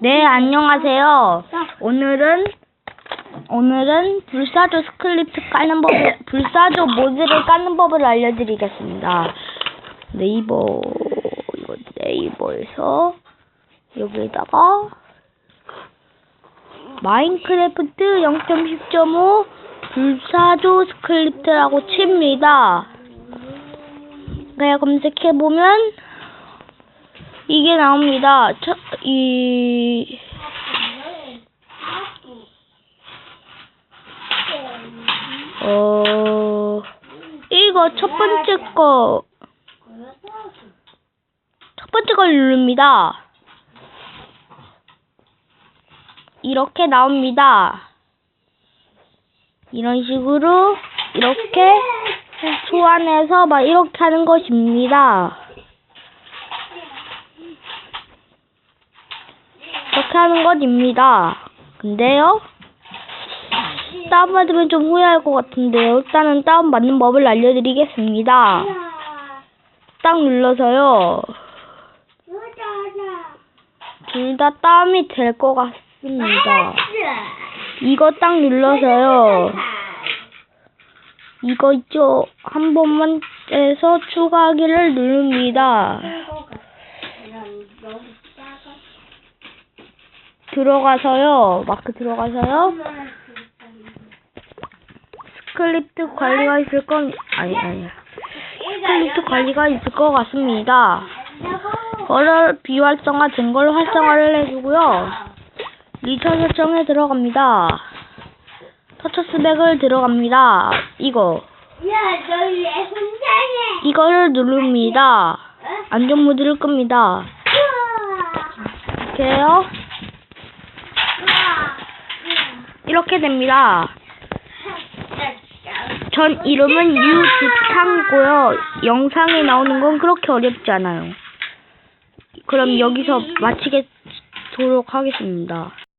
네, 안녕하세요. 오늘은 오늘은 불사조 스크립트 까는 법, 불사조 모드를 까는 법을 알려드리겠습니다. 네이버 이거 네이버에서 여기에다가 마인크래프트 0.10.5 불사조 스크립트라고 칩니다. 그냥 검색해 보면 이게 나옵니다. 첫, 이 어, 이거 첫 번째 거, 첫 번째 걸 누릅니다. 이렇게 나옵니다. 이런 식으로, 이렇게 소환해서 막 이렇게 하는 것입니다. 이렇게 하는 것 입니다. 근데요, 다운받으면 좀 후회할 것 같은데요. 일단은 다운받는 법을 알려드리겠습니다. 딱 눌러서요. 둘 다 다운이 될 것 같습니다. 이거 딱 눌러서요. 이거 있죠? 한 번만 해서 추가하기를 누릅니다. 들어가서요. 마크 들어가서요. 스크립트 관리가 있을 건 아니 아니. 스크립트 관리가 있을 것 같습니다. 거를 비활성화 된걸 활성화를 해주고요. 리처 설정에 들어갑니다. 터처 스백을 들어갑니다. 이거? 이거를 누릅니다. 안전 모드를 끕니다. 이렇게요. 이렇게 됩니다. 전 이름은 유주창이고요. 영상에 나오는 건 그렇게 어렵지 않아요. 그럼 여기서 마치겠도록 하겠습니다.